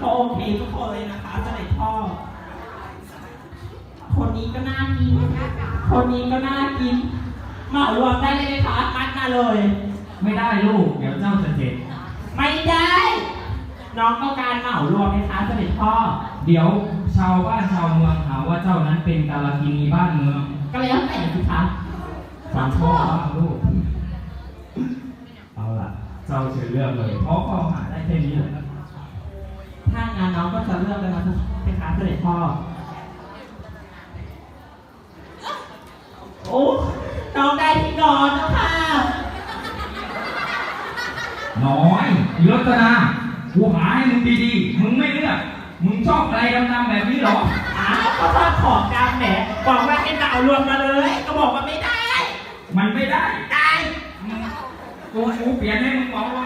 ก็โอเคทุกคนเลยนะคะเสด็จพ่อ คนนี้ก็น่ากิน คนนี้ก็น่ากินเหมารวมได้เลยไหมคะมัดมาเลย ไม่ได้ลูก เดี๋ยวเจ้าจะเจ็บ ไม่ได้ น้องต้องการเหมารวมไหมคะเสด็จพ่อ เดี๋ยวชาวบ้านชาวเมืองหาว่าเจ้านั้นเป็นกาลกินีบ้านเมืองก็แล้วแต่สิคะฟังพ่อบ้างลูก เอาล่ะ เจ้าเชิญเลือกเลย เพราะข้อหาได้แค่นี้แหละถ้า งานน้องก็จะเลือกเลยนะเป็นอาเสด็จพ่อ โอ้น้องได้ที่นอนแล้วค่ะ น้อยอีตนากูหาให้มึงดีๆ มึงไม่เลือก มึงชอบอะไรดำๆแบบนี้หรอ อ้าวก็ชอบของดำแหมบอกว่าให้ดาวรวมมาเลย ก็บอกว่าไม่ได้ มันไม่ได้ ได้ กูกูเปลี่ยนให้มึงบอก